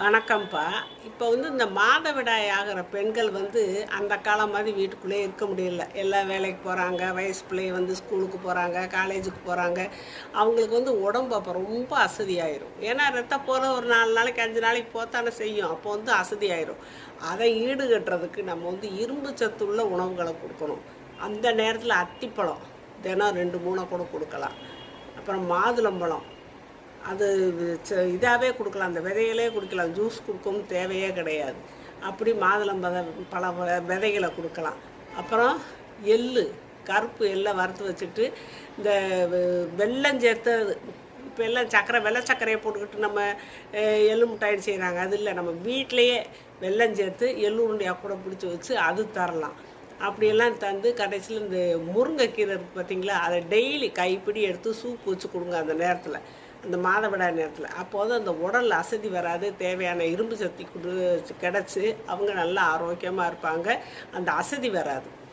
வணக்கம்ப்பா. இப்போ வந்து இந்த மாதவிடாய் ஆகிற பெண்கள் வந்து அந்த காலம் மாதிரி வீட்டுக்குள்ளே இருக்க முடியல. எல்லா வேலைக்கு போகிறாங்க வயசு பிள்ளை வந்து ஸ்கூலுக்கு போகிறாங்க காலேஜுக்கு போகிறாங்க அவங்களுக்கு வந்து உடம்பு அப்போ ரொம்ப அசதியாயிரும். ஏன்னா ரத்த போகிற ஒரு நாலு நாளைக்கு அஞ்சு நாளைக்கு போத்தானே செய்யும். அப்போ வந்து அசதியாயிரும். அதை ஈடுகட்டுறதுக்கு நம்ம வந்து இரும்பு சத்துள்ள உணவுகளை கொடுக்கணும். அந்த நேரத்தில் அத்திப்பழம் தினம் ரெண்டு மூணை கூட கொடுக்கலாம். அப்புறம் மாதுளம்பழம். அது இதாகவே கொடுக்கலாம். அந்த விதைகளே கொடுக்கலாம். ஜூஸ் கொடுக்கவும் தேவையே கிடையாது. அப்படி மாதுளம் பல வ- விதைகளை கொடுக்கலாம். அப்புறம் எள்ளு கருப்பு எள்ளை வறுத்து வச்சுட்டு இந்த வெள்ளம் சேர்த்தது இப்போ எல்லாம் சக்கரை வெள்ளை சர்க்கரையை போட்டுக்கிட்டு நம்ம எள்ளு மிட்டாய் செய்கிறாங்க அது இல்லை. நம்ம வீட்டிலையே வெல்லம் சேர்த்து எள்ளு உருண்டையாக கூட பிடிச்சி வச்சு அது தரலாம். அப்படியெல்லாம் தந்து கடைசியில் இந்த முருங்கைக்கீரை இருக்குது பார்த்தீங்களா அதை டெய்லி கைப்பிடி எடுத்து சூப் வச்சு கொடுங்க அந்த நேரத்தில். அந்த மாதவிடாய் நேரத்தில். அப்போது அந்த உடல் அசதி வராது தேவையான இரும்பு சக்தி கொடு கிடச்சி அவங்க நல்லா ஆரோக்கியமாக இருப்பாங்க. அந்த அசதி வராது.